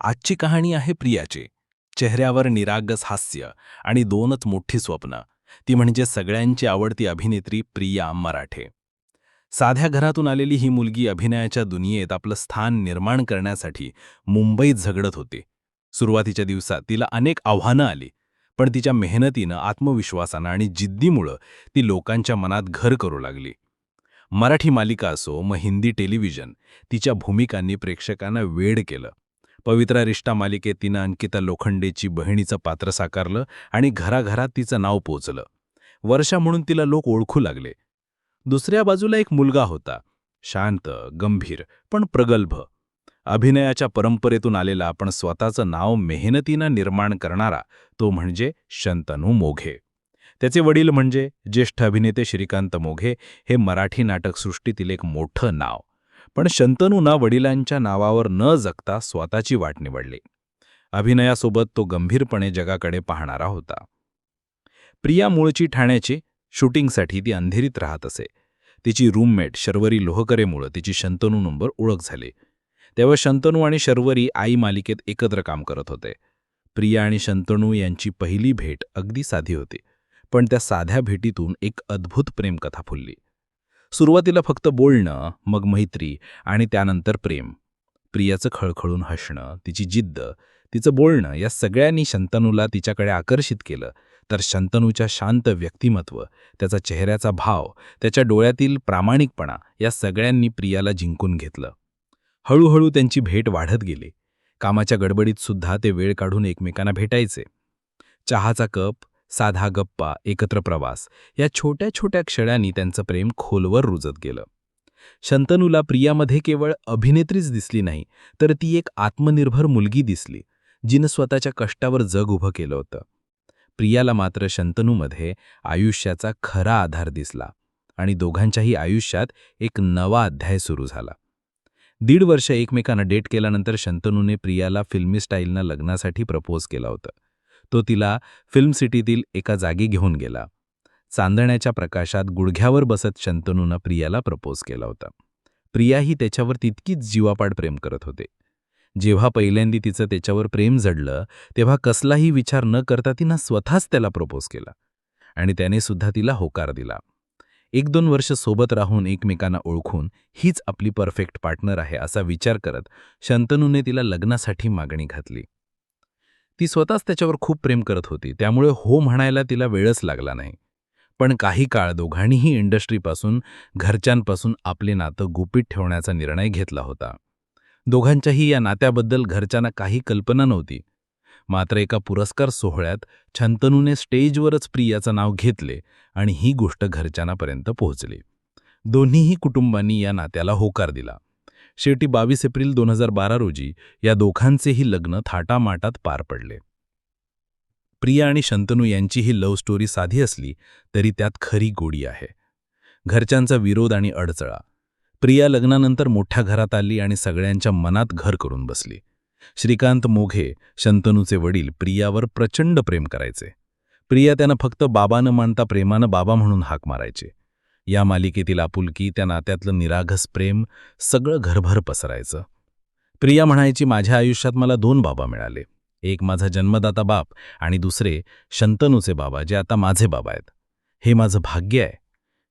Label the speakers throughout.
Speaker 1: आजची कहाणी आहे प्रियाची. चेहऱ्यावर निरागस हास्य आणि दोनच मोठी स्वप्न. ती म्हणजे सगळ्यांची आवडती अभिनेत्री प्रिया मराठे. साध्या घरातून आलेली ही मुलगी अभिनयाच्या दुनियेत आपलं स्थान निर्माण करण्यासाठी मुंबईत झगडत होती. सुरुवातीच्या दिवसात तिला अनेक आव्हानं आली पण तिच्या मेहनतीनं आत्मविश्वासानं आणि जिद्दीमुळं ती लोकांच्या मनात घर करू लागली. मराठी मालिका असो मग हिंदी टेलिव्हिजन तिच्या भूमिकांनी प्रेक्षकांना वेड केलं. पवित्रा रिष्टा मालिकेत तिनं अंकिता लोखंडेची बहिणीचं पात्र साकारलं आणि घराघरात तिचं नाव पोचलं. वर्षा म्हणून तिला लोक ओळखू लागले. दुसऱ्या बाजूला एक मुलगा होता. शांत गंभीर पण प्रगल्भ. अभिनयाच्या परंपरेतून आलेला पण स्वतःचं नाव मेहनतीनं निर्माण करणारा तो म्हणजे शंतनू मोघे. त्याचे वडील म्हणजे ज्येष्ठ अभिनेते श्रीकांत मोघे हे मराठी नाटकसृष्टीतील एक मोठं नाव. पण शंतनूना वडिलांच्या नावावर न जगता स्वतःची वाट निवडली. अभिनयासोबत तो गंभीरपणे जगाकडे पाहणारा होता. प्रिया मूळची ठाण्याची शूटिंगसाठी ती अंधेरीत राहत असे. तिची रूममेट शर्वरी लोहकरेमुळं तिची शंतनू नंबर ओळख झाली. तेव्हा शंतनू आणि शर्वरी आई मालिकेत एकत्र काम करत होते. प्रिया आणि शंतनू यांची पहिली भेट अगदी साधी होती. पण त्या साध्या भेटीतून एक अद्भुत प्रेमकथा फुलली. सुरुवातीला फक्त बोलणं मग मैत्री आणि त्यानंतर प्रेम. प्रियाचं खळखळून हसणं तिची जिद्द तिचं बोलणं या सगळ्यांनी शंतनूला तिच्याकडे आकर्षित केलं. तर शंतनूच्या शांत व्यक्तिमत्व त्याचा चेहऱ्याचा भाव त्याच्या डोळ्यातील प्रामाणिकपणा या सगळ्यांनी प्रियाला जिंकून घेतलं. हळूहळू त्यांची भेट वाढत गेली. कामाच्या गडबडीत सुद्धा ते वेळ काढून एकमेकांना भेटायचे. चहाचा कप साधा गप्पा एकत्र प्रवास या छोट्या छोट्या क्षणांनी त्यांचं प्रेम खोलवर रुजत गेलं. शंतनूला प्रियामध्ये केवळ अभिनेत्रीच दिसली नाही तर ती एक आत्मनिर्भर मुलगी दिसली जिनं स्वतःच्या कष्टावर जग उभं केलं होतं. प्रियाला मात्र शंतनूमध्ये आयुष्याचा खरा आधार दिसला आणि दोघांच्याही आयुष्यात एक नवा अध्याय सुरू झाला. दीड वर्ष एकमेकांना डेट केल्यानंतर शंतनूने प्रियाला फिल्मी स्टाईलनं लग्नासाठी प्रपोज केला होता. तो तिला फिल्म सिटीतील एका जागी घेऊन गेला. चांदण्याच्या प्रकाशात गुडघ्यावर बसत शंतनूनं प्रियाला प्रपोज केला होता. प्रियाही त्याच्यावर तितकीच जीवापाड प्रेम करत होते. जेव्हा पहिल्यांदी तिचं त्याच्यावर प्रेम जडलं तेव्हा कसलाही विचार न करता तिनं स्वतःच त्याला प्रपोज केला. आणि त्याने सुद्धा तिला होकार दिला. एक दोन वर्ष सोबत राहून एकमेकांना ओळखून हीच आपली परफेक्ट पार्टनर आहे असा विचार करत शंतनूने तिला लग्नासाठी मागणी घातली. ती स्वतःच त्याच्यावर खूप प्रेम करत होती. त्यामुळे हो म्हणायला तिला वेळच लागला नाही. पण काही काळ दोघांनीही इंडस्ट्रीपासून घरच्यांपासून आपले नातं गुपित ठेवण्याचा निर्णय घेतला होता. दोघांच्याही या नात्याबद्दल घरच्यांना काही कल्पना नव्हती. मात्र एका पुरस्कार सोहळ्यात छंतनूने स्टेजवरच प्रियाचं नाव घेतले आणि ही गोष्ट घरच्यांनापर्यंत पोहोचली. दोन्हीही कुटुंबांनी या नात्याला होकार दिला. शेवटी बावीस एप्रिल दोन हजार बारा रोजी या दोघांचेही लग्न थाटामाटात पार पडले. प्रिया आणि शंतनू यांची ही लव्ह स्टोरी साधी असली तरी त्यात खरी गोडी आहे. घरच्यांचा विरोध आणि अडचळा प्रिया लग्नानंतर मोठ्या घरात आली आणि सगळ्यांच्या मनात घर करून बसली. श्रीकांत मोघे शंतनूचे वडील प्रियावर प्रचंड प्रेम करायचे. प्रिया त्यानं फक्त बाबा न मानता प्रेमानं बाबा म्हणून हाक मारायचे. या मालिकेतील आपुलकी त्या नात्यातलं निराघस प्रेम सगळं घरभर पसरायचं. प्रिया म्हणायची माझ्या आयुष्यात मला दोन बाबा मिळाले. एक माझा जन्मदाता बाप आणि दुसरे शंतनूचे बाबा जे आता माझे बाबा आहेत. हे माझं भाग्य आहे.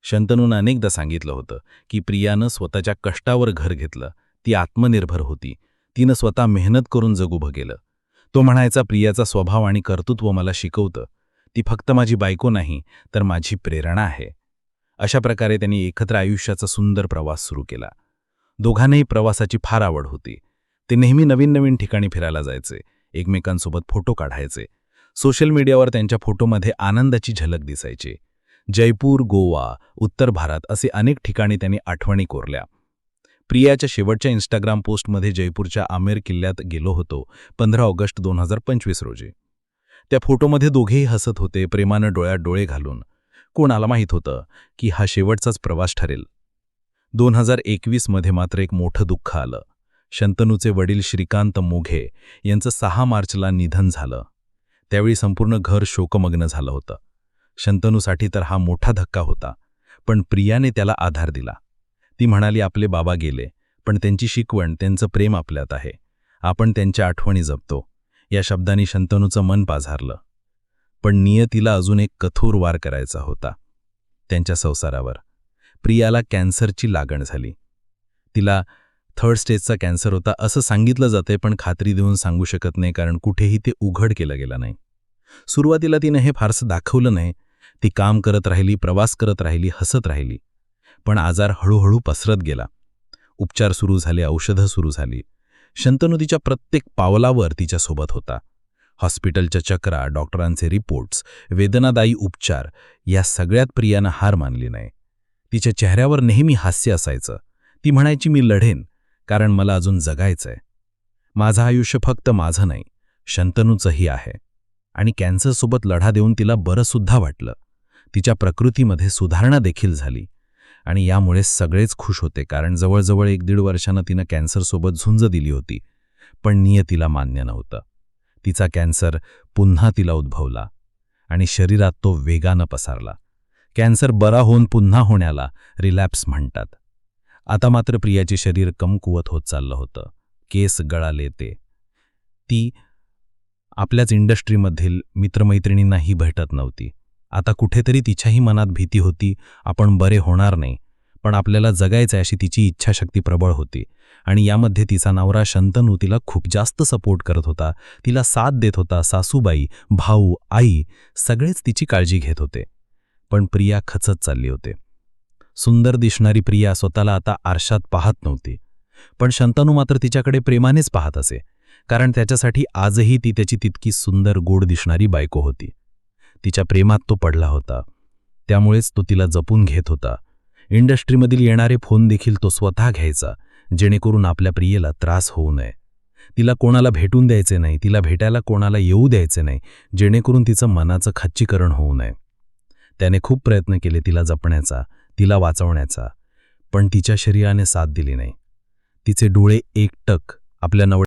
Speaker 1: शंतनूनं अनेकदा सांगितलं होतं की प्रियानं स्वतःच्या कष्टावर घर घेतलं. ती आत्मनिर्भर होती. तिनं स्वतः मेहनत करून जग उभं केलं तो म्हणायचा प्रियाचा स्वभाव आणि कर्तृत्व मला शिकवतं. ती फक्त माझी बायको नाही तर माझी प्रेरणा आहे. अशा प्रकारे त्यांनी एकत्र आयुष्याचा सुंदर प्रवास सुरू केला. दोघांनाही प्रवासाची फार आवड होती. ते नेहमी नवीन नवीन ठिकाणी फिरायला जायचे. एकमेकांसोबत फोटो काढायचे. सोशल मीडियावर त्यांच्या फोटोमध्ये आनंदाची झलक दिसायची. जयपूर गोवा उत्तर भारत असे अनेक ठिकाणी त्यांनी आठवणी कोरल्या. प्रियाच्या शेवटच्या इंस्टाग्राम पोस्टमध्ये जयपूरच्या आमेर किल्ल्यात गेलो होतो पंधरा ऑगस्ट दोन हजार पंचवीस रोजी. त्या फोटोमध्ये दोघेही हसत होते प्रेमानं डोळ्यात डोळे घालून. कोणाला माहीत होतं की हा शेवटचाच प्रवास ठरेल? दोन हजार एकवीसमध्ये मात्र एक मोठं दुःख आलं. शंतनूचे वडील श्रीकांत मोघे यांचं सहा मार्चला निधन झालं. त्यावेळी संपूर्ण घर शोकमग्न झालं होतं. शंतनूसाठी तर हा मोठा धक्का होता पण प्रियाने त्याला आधार दिला. ती म्हणाली आपले बाबा गेले पण त्यांची शिकवण त्यांचं प्रेम आपल्यात आहे. आपण त्यांच्या आठवणी जपतो. या शब्दांनी शंतनूचं मन पाझारलं. पण नियतीला अजून एक कठोर वार करायचा होता. त्यांच्या संसारावर. प्रियाला कॅन्सरची लागण झाली. तिला थर्ड स्टेजचा कॅन्सर होता असं सांगितलं जाते पण खात्री देऊन सांगू शकत नाही कारण कुठेही ते उघड केलं गेलं नाही. सुरुवातीला तिनं हे फारसं दाखवलं नाही. ती काम करत राहिली प्रवास करत राहिली हसत राहिली. पण आजार हळूहळू पसरत गेला. उपचार सुरू झाले औषधं सुरू झाली. शंतनू तिच्या प्रत्येक पावलावर तिच्यासोबत होता. हॉस्पिटलच्या चक्रा डॉक्टरांचे रिपोर्ट्स वेदनादायी उपचार या सगळ्यात प्रियानं हार मानली नाही. तिच्या चेहऱ्यावर नेहमी हास्य असायचं. ती म्हणायची मी लढेन कारण मला अजून जगायचंय. माझं आयुष्य फक्त माझं नाही शंतनूचंही आहे. आणि कॅन्सरसोबत लढा देऊन तिला बरंसुद्धा वाटलं. तिच्या प्रकृतीमध्ये सुधारणा देखील झाली. आणि यामुळे सगळेच खुश होते कारण जवळजवळ एक दीड वर्षानं तिनं कॅन्सरसोबत झुंज दिली होती. पण नियतीला मान्य नव्हतं. तिचा कॅन्सर पुन्हा तिला उद्भवला आणि शरीरात तो वेगानं पसारला. कॅन्सर बरा होऊन पुन्हा होण्याला रिलॅप्स म्हणतात. आता मात्र प्रियाचे शरीर कमकुवत होत चाललं होतं. केस गळाले ते. ती आपल्याच इंडस्ट्रीमधील मित्रमैत्रिणींनाही भेटत नव्हती. आता कुठेतरी तिच्याही मनात भीती होती आपण बरे होणार नाही पण आपल्याला जगायचं अशी तिची इच्छाशक्ती प्रबळ होती. आणि यामध्ये तिचा नवरा शंतनू तिला खूप जास्त सपोर्ट करत होता. तिला साथ देत होता सासूबाई भाऊ आई सगळेच तिची काळजी घेत होते. पण प्रिया खचत चालली होते. सुंदर दिसणारी प्रिया स्वतःला आता आरशात पाहत नव्हती. पण शंतनू मात्र तिच्याकडे प्रेमानेच पाहत असे कारण त्याच्यासाठी आजही ती त्याची तितकी सुंदर गोड दिसणारी बायको होती. तिच्या प्रेमात तो पडला होता. त्यामुळेच तो तिला जपून घेत होता. इंडस्ट्रीमधील येणारे फोन देखील तो स्वतः घ्यायचा. जेणेकरून आपल्या प्रियेला त्रास होऊ नये. तिला कोणाला भेटून द्यायचे नाही तिला भेटायला कोणाला येऊ द्यायचे नाही जेणेकरून तिचं मनाचं खच्चीकरण होऊ नये. त्याने खूप प्रयत्न केले तिला जपण्याचा तिला वाचवण्याचा पण तिच्या शरीराने साथ दिली नाही. तिचे डोळे एकटक आपल्या नवड